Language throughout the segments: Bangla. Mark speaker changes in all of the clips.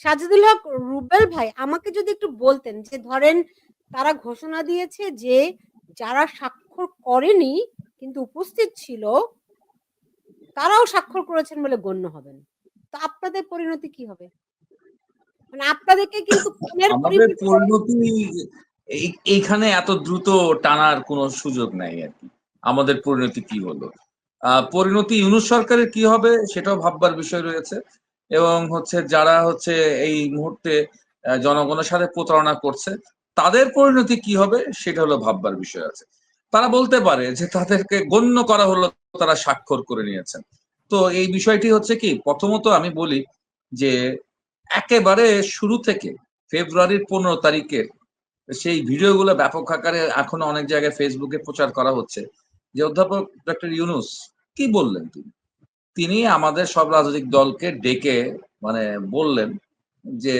Speaker 1: সাজিদুল হক রুবেল ভাই আমাকে যদি একটু বলতেন যে ধরেন তারা ঘোষণা দিয়েছে যে যারা স্বাক্ষর করেনি কিন্তু উপস্থিত ছিল তারাও স্বাক্ষর করেছেন বলে গণ্য হবেন। তো আপনাদের পরিণতি কি হবে? মানে আপনাদেরকে কিন্তু
Speaker 2: পরিণতি এইখানে এত দ্রুত টানার কোনো সুযোগ নাই আর কি। আমাদের পরিণতি কি হলো? পরিণতি ইউনুস সরকারের কি হবে সেটাও ভাববার বিষয় রয়েছে। এবং হচ্ছে যারা হচ্ছে এই মুহূর্তে জনগণের সাথে প্রতারণা করছে, তাদের পরিণতি কি হবে সেটা হলো ভাববার বিষয় আছে। তারা বলতে পারে যে তাদেরকে গণ্য করা হলো, তারা স্বাক্ষর করে নিয়েছেন। তো এই বিষয়টি হচ্ছে কি, প্রথমত আমি বলি যে একেবারে শুরু থেকে ফেব্রুয়ারির পনেরো তারিখের সেই ভিডিওগুলো ব্যাপক আকারে এখনও অনেক জায়গায় ফেসবুকে প্রচার করা হচ্ছে। যে অধ্যাপক ডক্টর ইউনুস, কি বললেন তিনি? তিনি আমাদের সব রাজনৈতিক দলকে ডেকে মানে বললেন যে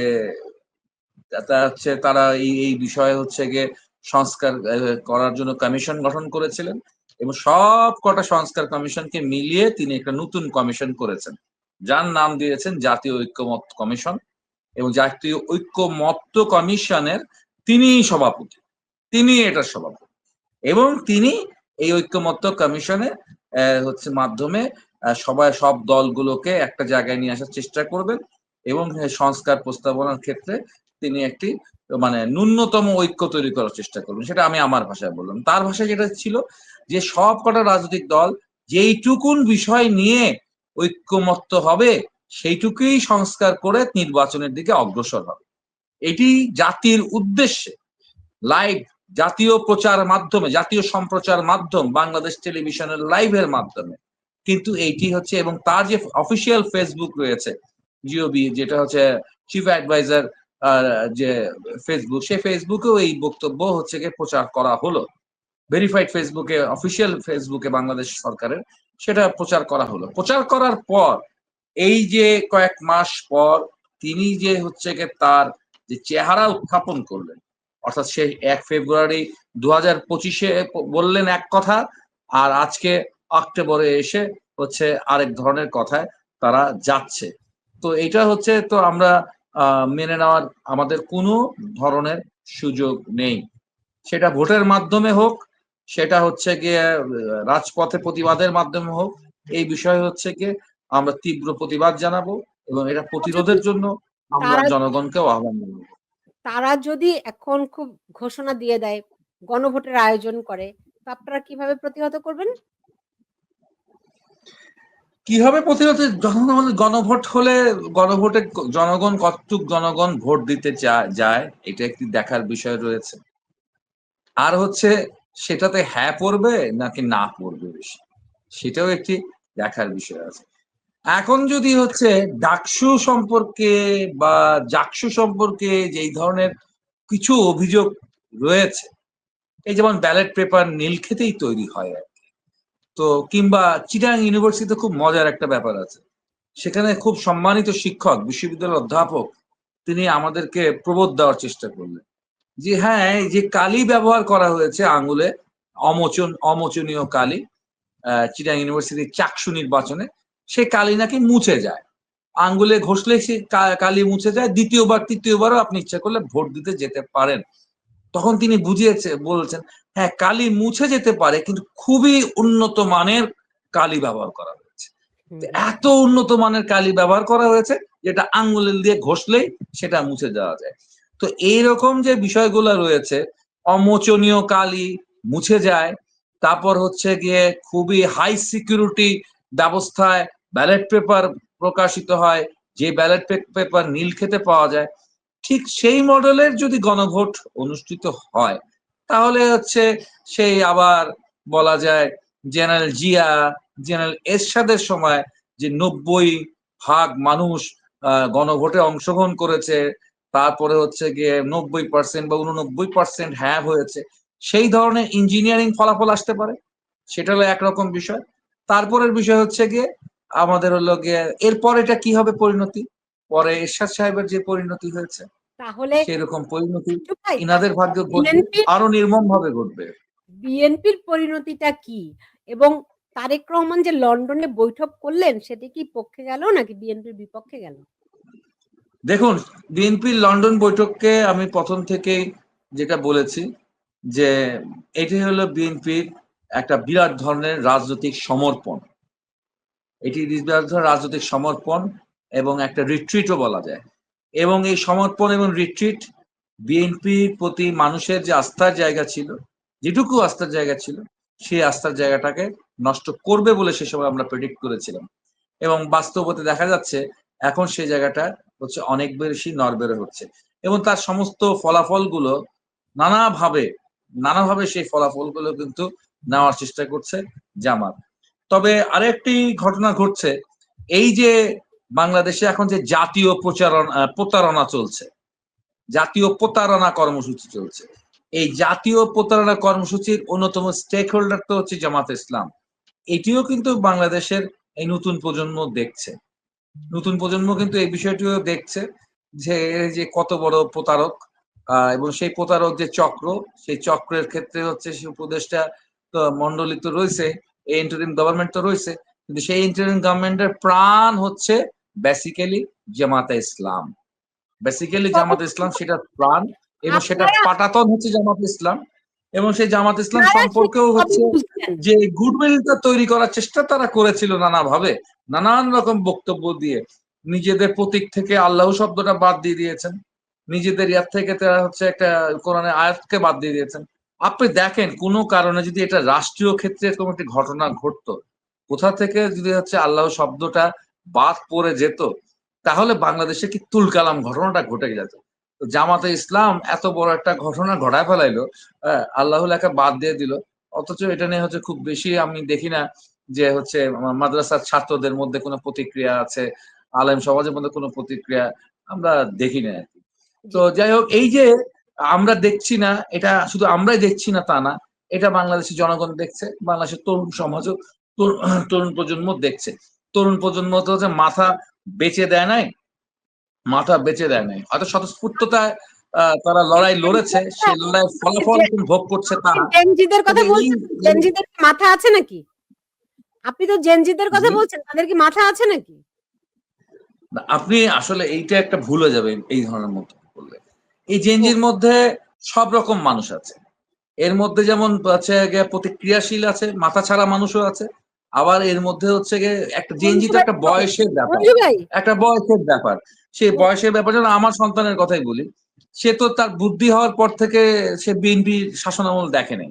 Speaker 2: হচ্ছে, তারা এই এই বিষয়ে হচ্ছে গিয়ে সংস্কার করার জন্য কমিশন গঠন করেছিলেন এবং সব কটা সংস্কার কমিশনকে মিলিয়ে তিনি একটা নতুন কমিশন করেছেন। যার নাম দিয়েছেন জাতীয় ঐক্যমত কমিশন এবং জাতীয় ঐক্যমত্য কমিশনের তিনি সভাপতি। তিনি এটার সভাপতি। এবং তিনি এই ঐক্যমত্য কমিশনে হচ্ছে মাধ্যমে সবাই সব দলগুলোকে একটা জায়গায় নিয়ে আসার চেষ্টা করবেন এবং সংস্কার প্রস্তাবনার ক্ষেত্রে তিনি একটি মানে ন্যূনতম ঐক্য তৈরি করার চেষ্টা করবেন। সেটা আমি আমার ভাষায় বললাম। তার ভাষায় যেটা ছিল যে সব কটা রাজনৈতিক দল যেইটুকুন বিষয় নিয়ে ঐক্যমত্য হবে, সেইটুকুই সংস্কার করে নির্বাচনের দিকে অগ্রসর হবে। এটি জাতির উদ্দেশ্যে লাইভ জাতীয় প্রচার মাধ্যমে, জাতীয় সম্প্রচার মাধ্যম বাংলাদেশ টেলিভিশনের লাইভের মাধ্যমে কিন্তু এইটি হচ্ছে, এবং তার যে অফিসিয়াল ফেসবুক রয়েছে জিওবি যেটা হচ্ছে চিফ অ্যাডভাইজার যে ফেসবুক সেই ফেসবুকেও এই বক্তব্য হচ্ছে গিয়ে প্রচার করা হলো। ভেরিফাইড ফেসবুকে অফিসিয়াল ফেসবুকে বাংলাদেশ সরকারের সেটা প্রচার করা হলো। প্রচার করার পর, এই যে কয়েক মাস পর তিনি যে হচ্ছে গিয়ে তার যে চেহারা উত্থাপন করলেন, অর্থাৎ সে এক ফেব্রুয়ারি দু হাজার পঁচিশে বললেন এক কথা, আর আজকে অক্টোবরে এসে হচ্ছে আরেক ধরনের কথায় তারা যাচ্ছে। তো এটা হচ্ছে তো আমরা মেনে নেওয়ার আমাদের কোনো ধরনের সুযোগ নেই। সেটা ভোটের মাধ্যমে হোক সেটা হচ্ছে গিয়ে রাজপথে প্রতিবাদের মাধ্যমে হোক এই বিষয় হচ্ছে গিয়ে আমরা তীব্র প্রতিবাদ জানাব এবং এটা প্রতিরোধের জন্য আমরা জনগণকেও আহ্বান জানাব।
Speaker 1: তারা যদি এখন খুব ঘোষণা দিয়ে দেয় গণভোটের আয়োজন করে তো আপনারা কীভাবে প্রতিহত করবেন?
Speaker 2: কীভাবে প্রতিরোধ জনগণ গণভোট হলে গণভোটে জনগণ কতটুক জনগণ ভোট দিতে যায়, এটা একটি দেখার বিষয় রয়েছে। আর হচ্ছে সেটাতে হ্যাঁ পড়বে নাকি না পড়বে বেশি? সেটাও একটি দেখার বিষয় আছে। এখন যদি হচ্ছে ডাকসু সম্পর্কে বা জাকসু সম্পর্কে যেই ধরনের কিছু অভিযোগ রয়েছে, এই যেমন ব্যালট পেপার নীলক্ষেতেই তৈরি হয়। তো কিংবা চিটাং ইউনিভার্সিটিতে খুব মজার একটা ব্যাপার আছে। সেখানে খুব সম্মানিত শিক্ষক, বিশ্ববিদ্যালয়ের অধ্যাপক, তিনি আমাদেরকে প্রবোধ দেওয়ার চেষ্টা করলেন। যে হ্যাঁ যে কালি ব্যবহার করা হয়েছে আঙ্গুলে অমোচন, অমোচনীয় কালি চিটাং ইউনিভার্সিটির চাকসু নির্বাচনে, সে কালি নাকি মুছে যায়। আঙ্গুলে ঘষলে সে কালি মুছে যায়, দ্বিতীয়বার, তৃতীয়বারও আপনি ইচ্ছা করলে ভোট দিতে যেতে পারেন। তখন তিনি বুঝিয়েছে বলছেন হ্যাঁ কালি মুছে যেতে পারে কিন্তু খুবই উন্নত মানের কালি ব্যবহার করা হয়েছে। এত উন্নত মানের কালি ব্যবহার করা হয়েছে যেটা আঙ্গুলের দিয়ে ঘষলেই সেটা মুছে যাওয়া যায়। তো এইরকম যে বিষয়গুলো রয়েছে অমোচনীয় কালি মুছে যায় তারপর হচ্ছে গিয়ে খুবই হাই সিকিউরিটি ব্যবস্থায় ব্যালট পেপার প্রকাশিত হয় যে ব্যালট পেপার নীল খেতে পাওয়া যায় ঠিক সেই মডেলের যদি গণভোট অনুষ্ঠিত হয়, তাহলে হচ্ছে সেই আবার বলা যায় জেনারেল জিয়া, জেনারেল এরশাদের সময় যে নব্বই ভাগ মানুষ গণভোটে অংশগ্রহণ করেছে, তারপরে হচ্ছে গিয়ে নব্বই পার্সেন্ট বা উননব্বই পার্সেন্ট হ্যাঁ হয়েছে, সেই ধরনের ইঞ্জিনিয়ারিং ফলাফল আসতে পারে? সেটা হলো একরকম বিষয়। তারপরের বিষয় হচ্ছে গিয়ে আমাদের হলো গিয়ে, এরপর এটা কি হবে পরিণতি? পরে এরশাদ সাহেবের যে পরিণতি হয়েছে
Speaker 1: তাহলে
Speaker 2: সেরকম পরিণতি ইনাদের ভাগ্য আরও নির্মম ভাবে ঘটবে।
Speaker 1: বিএনপির পরিণতিটা কি? এবং তারেক রহমান যে লন্ডনে বৈঠক করলেন সেটা কি পক্ষে গেল নাকি বিএনপির বিপক্ষে গেল?
Speaker 2: দেখুন বিএনপির লন্ডন বৈঠককে আমি প্রথম থেকেই যেটা বলেছি যে এটি হলো বিএনপির একটা বিরাট ধরনের রাজনৈতিক সমর্পণ। এটি বিরাট ধরনের রাজনৈতিক সমর্পণ এবং একটা রিট্রিটও বলা যায়। এবং এই সমর্পণ এবং রিট্রিট বিএনপির প্রতি মানুষের যে আস্থার জায়গা ছিল, যেটুকু আস্থার জায়গা ছিল, সেই আস্থার জায়গাটাকে নষ্ট করবে বলে সে সময় আমরা প্রেডিক্ট করেছিলাম। এবং বাস্তবতে দেখা যাচ্ছে, এখন সেই জায়গাটা হচ্ছে অনেক বেশি নরবেড়ে হচ্ছে। এবং তার সমস্ত ফলাফলগুলো নানাভাবে নানাভাবে সেই ফলাফলগুলো কিন্তু নেওয়ার চেষ্টা করছে জামাত। তবে আরেকটি ঘটনা ঘটছে, এই যে বাংলাদেশে এখন যে জাতীয় প্রচারণা প্রতারণা চলছে, জাতীয় প্রতারণা কর্মসূচি চলছে। এই জাতীয় প্রতারণা কর্মসূচির অন্যতম স্টেক হোল্ডার তো হচ্ছে জামাত ইসলাম। এটিও কিন্তু বাংলাদেশের এই নতুন প্রজন্ম দেখছে। নতুন প্রজন্ম কিন্তু এই বিষয়টিও দেখছে যে যে কত বড় প্রতারক এবং সেই প্রতারক যে চক্র, সেই চক্রের ক্ষেত্রে হচ্ছে সেই উপদেশটা তো মন্ডলী তো রয়েছে, এই ইন্টারিম গভর্নমেন্ট তো রয়েছে, কিন্তু সেই ইন্টারিম গভর্নমেন্টের প্রাণ হচ্ছে বেসিক্যালি জামাতে ইসলাম। বেসিক্যালি জামাত ইসলাম সেটা প্রাণ এবং সেটা পাটাতন হচ্ছে জামাত ইসলাম এবং সেই জামাত ইসলাম সম্পর্কেও হচ্ছে যে গুডউইলটা তৈরি করার চেষ্টা তারা করেছিল নানাভাবে। নানান রকম বক্তব্য দিয়ে নিজেদের প্রতীক থেকে আল্লাহ শব্দটা বাদ দিয়ে দিয়েছেন। নিজেদের ইয়ার থেকে তারা হচ্ছে একটা কোরআনের আয়াতকে বাদ দিয়ে দিয়েছেন। আপনি দেখেন কোনো কারণে যদি এটা রাষ্ট্রীয় ক্ষেত্রে এরকম একটি ঘটনা ঘটতো কোথা থেকে যদি হচ্ছে আল্লাহ শব্দটা বাদ পড়ে যেত তাহলে বাংলাদেশে কি তুলকালাম ঘটনাটা ঘটে যেত? জামাতে ইসলাম এত বড় একটা ঘটনা ঘটায় ফেলাইলো আহ, আল্লাহ লেখা বাদ দিয়ে দিল। অথচ এটা নিয়ে হচ্ছে খুব বেশি আমি দেখি না যে হচ্ছে মাদ্রাসার ছাত্রদের মধ্যে কোনো প্রতিক্রিয়া আছে আলেম সমাজের মধ্যে কোনো প্রতিক্রিয়া আমরা দেখি না আর কি। তো যাই হোক এই যে আমরা দেখছি না এটা শুধু আমরাই দেখছি না তা না এটা বাংলাদেশের জনগণ দেখছে বাংলাদেশের তরুণ সমাজও তরুণ প্রজন্ম দেখছে। তরুণ প্রজন্ম তো হচ্ছে মাথা বেঁচে দেয় নাই মাথা বেঁচে দেয় নাই। হয়তো স্বতঃস্ফূর্ততায় তারা লড়াই লড়েছে সেই লড়াইয়ের ফলাফল ভোগ করছে তারা।
Speaker 1: জেনজিদের কথা বলছেন জেনজিদের মাথা আছে নাকি? আপনি তো জেনজিদের কথা বলছেন তাদের কি মাথা আছে নাকি?
Speaker 2: আপনি আসলে এইটা একটা ভুল হয়ে যাবে এই ধরনের মতো বললে এই জেনজির মধ্যে সব রকম মানুষ আছে। এর মধ্যে যেমন আছে প্রতিক্রিয়াশীল আছে মাথা ছাড়া মানুষও আছে। আবার এর মধ্যে হচ্ছে গিয়ে একটা জেনজি তো একটা বয়সের ব্যাপার। একটা বয়সের ব্যাপার। সেই বয়সের ব্যাপার যেন আমার সন্তানের কথাই বলি সে তো তার বুদ্ধি হওয়ার পর থেকে সে বিএনপি শাসনামল দেখেনি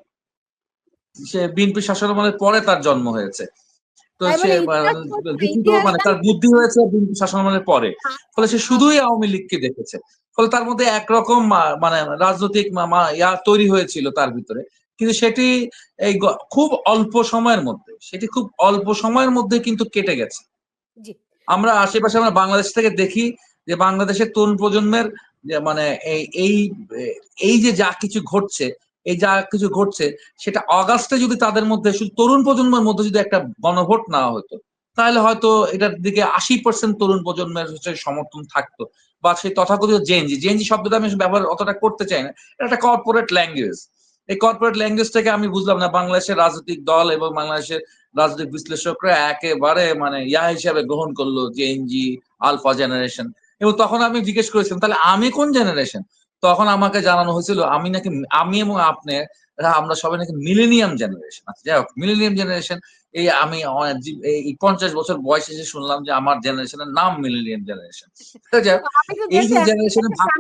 Speaker 2: সে বিএনপি শাসনামলের পরে তার জন্ম হয়েছে। তো সে
Speaker 1: ইতিহাস
Speaker 2: মানে তার বুদ্ধি হয়েছে বিএনপি শাসনামলের পরে। ফলে সে শুধুই আওয়ামী লীগকে দেখেছে। ফলে তার মধ্যে একরকম মানে রাজনৈতিক ইয়া তৈরি হয়েছিল তার ভিতরে। কিন্তু সেটি এই খুব অল্প সময়ের মধ্যে সেটি খুব অল্প সময়ের মধ্যে কিন্তু কেটে গেছে। আমরা আশেপাশে আমরা বাংলাদেশ থেকে দেখি যে বাংলাদেশের তরুণ প্রজন্মের যে মানে এই এই এই যে যা কিছু ঘটছে এই যা কিছু ঘটছে সেটা অগাস্টে যদি তাদের মধ্যে শুধু তরুণ প্রজন্মের মধ্যে যদি একটা গণভোট নেওয়া হতো তাহলে হয়তো এটার দিকে আশি পার্সেন্ট তরুণ প্রজন্মের হচ্ছে সমর্থন থাকতো বা সেই তথাকথিত জেনজি জেনজি শব্দটা আমি ব্যবহার অতটা করতে চাই না এটা একটা কর্পোরেট ল্যাঙ্গুয়েজ এই কর্পোরেট ল্যাঙ্গুয়েজ থেকে আমি বুঝলাম না। বাংলাদেশের রাজনৈতিক দল এবং বাংলাদেশের রাজনৈতিক বিশ্লেষকরা একেবারে মানে ইয়া হিসাবে গ্রহণ করল জেএনজি আলফা জেনারেশন এবং তখন আমি জিজ্ঞেস করেছিলাম তাহলে আমি কোন জেনারেশন তখন আমাকে জানানো হয়েছিল আমি নাকি আমি এবং আপনি আমরা সবাই নাকি মিলেনিয়াম জেনারেশন আচ্ছা যাই হোক মিলেনিয়াম জেনারেশন এই আমি এই পঞ্চাশ বছর বয়স এসে শুনলাম যে আমার জেনারেশনের নাম মিলেনিয়াম জেনারেশন এই যে
Speaker 1: দেখে
Speaker 2: জেনারেশনে ভাগ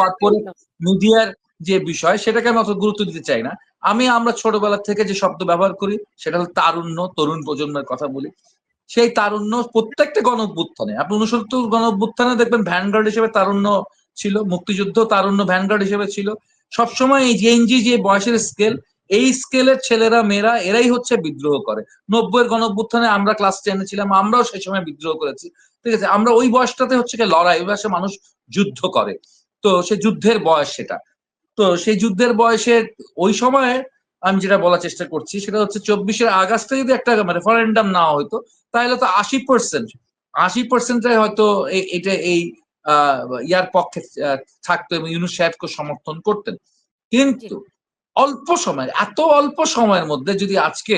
Speaker 2: কর্পোরেট মিডিয়ার যে বিষয়, সেটাকে আমি অত গুরুত্ব দিতে চাই না। আমি আমরা ছোটবেলা থেকে যে শব্দ ব্যবহার করি, সেটা হলো তারুণ্য, তরুণ প্রজন্মের কথা বলি। সেই তারুণ্য প্রত্যেকটা গণ অভ্যুত্থানে আপনি উনসত্তর গণ অভ্যুত্থানে দেখবেন ভ্যানগার্ড হিসেবে তারুণ্য ছিল, মুক্তিযুদ্ধ তারুণ্য ভ্যানগার্ড হিসেবে ছিল। সবসময় এই জেএনজি যে বয়সের স্কেল এই স্কেলের ছেলেরা, মেয়েরা, এরাই হচ্ছে বিদ্রোহ করে। নব্বইয়ের গণ অভ্যুত্থানে আমরা ক্লাস টেনে ছিলাম, আমরাও সেই সময় বিদ্রোহ করেছি। ঠিক আছে? আমরা ওই বয়সটাতে হচ্ছে লড়াই, ওই বয়সে মানুষ যুদ্ধ করে। তো সে যুদ্ধের বয়স সেটা। তো সেই যুদ্ধের বয়সে ওই সময়ে আমি যেটা বলার চেষ্টা করছি, সেটা হচ্ছে চব্বিশের আগস্টে যদি একটা রেফারেন্ডাম না হতো তাহলে তো আশি পার্সেন্ট আশি পার্সেন্টে হয়তো এটা এই ইয়ার পক্ষে থাকতো এবং ইউনুস সাহেবকে সমর্থন করতেন। কিন্তু অল্প সময়, এত অল্প সময়ের মধ্যে যদি আজকে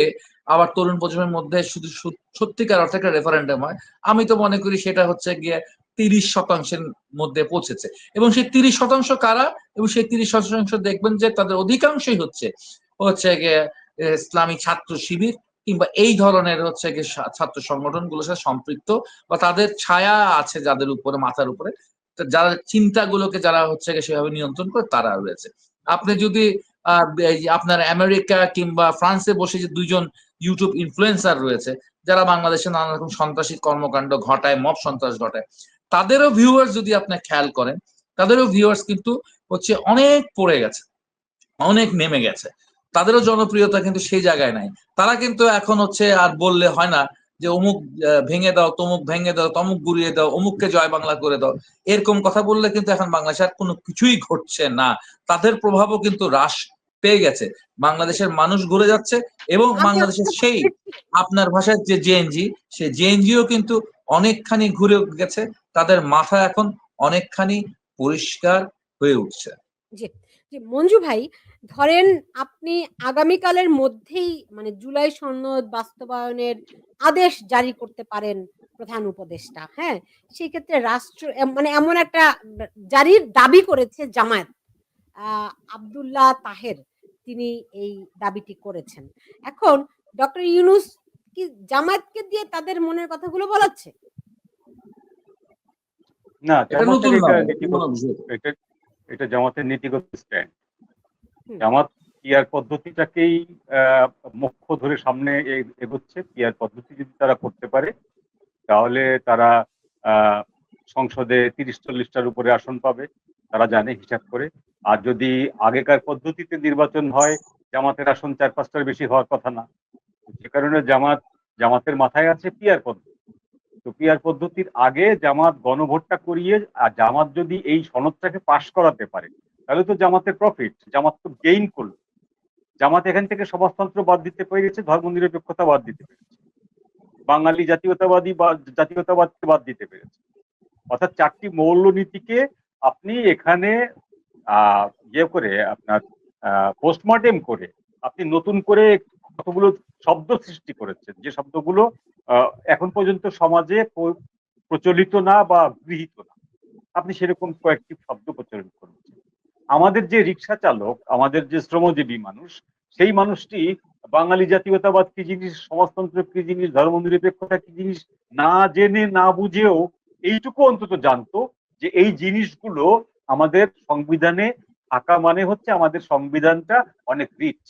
Speaker 2: আবার তরুণ প্রজন্মের মধ্যে শুধু সত্যিকার অর্থে একটা রেফারেন্ডাম হয়, আমি তো মনে করি সেটা হচ্ছে গিয়ে তিরিশ শতাংশের মধ্যে পৌঁছেছে। এবং সেই তিরিশ শতাংশ কারা? এবং সেই তিরিশ শতাংশ দেখবেন যে তাদের অধিকাংশই হচ্ছে হচ্ছে ইসলামী ছাত্র শিবির কিংবা এই ধরনের হচ্ছে সা- ছাত্র সংগঠনগুলোর সাথে সম্পৃক্ত বা তাদের ছায়া আছে যাদের উপরে, মাথার উপরে যারা চিন্তাগুলোকে যারা হচ্ছে সেভাবে নিয়ন্ত্রণ করে তারা রয়েছে। আপনি যদি আপনার আমেরিকা কিংবা ফ্রান্সে বসে যে দুইজন ইউটিউব ইনফ্লুয়েন্সার রয়েছে, যারা বাংলাদেশে নানা রকম সন্ত্রাসী কর্মকাণ্ড ঘটায়, মব সন্ত্রাস ঘটায় তাদেরও ভিউয়ার্স যদি আপনি খেয়াল করেন তাদেরও ভিউয়ার্স কিন্তু হচ্ছে অনেক পড়ে গেছে অনেক নেমে গেছে। তাদেরও জনপ্রিয়তা কিন্তু সেই জায়গায় নাই। তারা কিন্তু এখন হচ্ছে আর বললে হয় না যে অমুক ভেঙে দাও তমুক ভেঙে দাও তমুক গুড়িয়ে দাও অমুককে জয় বাংলা করে দাও এরকম কথা বললে কিন্তু এখন বাংলাদেশে আর কোনো কিছুই ঘটছে না। তাদের প্রভাবও কিন্তু হ্রাস পেয়ে গেছে। বাংলাদেশের মানুষ ঘুরে যাচ্ছে এবং বাংলাদেশের সেই আপনার ভাষায় যে জেএনজি সে জেএনজিও কিন্তু অনেকখানি ঘুরে গেছে, তাদের মাথা এখন অনেকখানি পরিষ্কার হয়ে উঠছে।
Speaker 1: জি জি, মঞ্জু ভাই, ধরেন আপনি আগামীকালের মধ্যেই মানে জুলাই সনদ বাস্তবায়নের আদেশ জারি করতে পারেন প্রধান উপদেষ্টা হ্যাঁ? সেই ক্ষেত্রে রাষ্ট্র মানে এমন একটা জারির দাবি করেছে জামায়াত আব্দুল্লাহ তাহের, তিনি এই দাবিটি করেছেন। এখন ডক্টর ইউনুস কি জামায়াতকে দিয়ে তাদের মনের কথাগুলো বলাচ্ছে?
Speaker 3: না
Speaker 2: এটা
Speaker 3: এটা নীতিগত
Speaker 2: না।
Speaker 3: এটা এটা জামাতের নীতিগত স্ট্যান্ড জামাত পিয়ার পদ্ধতিটাকেই মুখ্য ধরে সামনে এগোচ্ছে। পিয়ার পদ্ধতি যদি তারা করতে পারে তাহলে তারা আহ, সংসদে তিরিশ চল্লিশটার উপরে আসন পাবে। তারা জানে হিসাব করে। আর যদি আগেকার পদ্ধতিতে নির্বাচন হয় জামাতের আসন চার পাঁচটার বেশি হওয়ার কথা না। সে কারণে জামাত, জামাতের মাথায় আছে পিয়ার পদ্ধতি। তো পিয়ার পদ্ধতির আগে জামাত গণভোটটা করিয়ে, আর জামাত যদি এই সনদটাকে পাশ করাতে পারে, তাহলে তো জামাতের প্রফিট জামাত তো গেইন করল। জামাত এখান থেকে সমাজতন্ত্র বাদ দিতে পেরেছে ধর্ম নিরপেক্ষতা বাদ দিতে পেরেছে বাঙালি জাতীয়তাবাদী বা, জাতীয়তাবাদকে বাদ দিতে পেরেছে অর্থাৎ চারটি মৌলনীতিকে আপনি এখানে আহ ইয়ে করে আপনার আহ পোস্টমর্টেম করে আপনি নতুন করে কতগুলো শব্দ সৃষ্টি করেছেন, যে শব্দগুলো এখন পর্যন্ত সমাজে প্রচলিত না বা গৃহীত না। আপনি সেরকম কয়েকটি শব্দ প্রচলন করেছেন। আমাদের যে রিক্সা চালক, আমাদের যে শ্রমজীবী মানুষ, সেই মানুষটি বাঙালি জাতীয়তাবাদ কি জিনিস, সমাজতন্ত্র কি জিনিস ধর্ম নিরপেক্ষতা কি জিনিস না জেনে, না বুঝেও এইটুকু অন্তত জানতো যে এই জিনিসগুলো আমাদের সংবিধানে থাকা মানে হচ্ছে আমাদের সংবিধানটা অনেক রিচ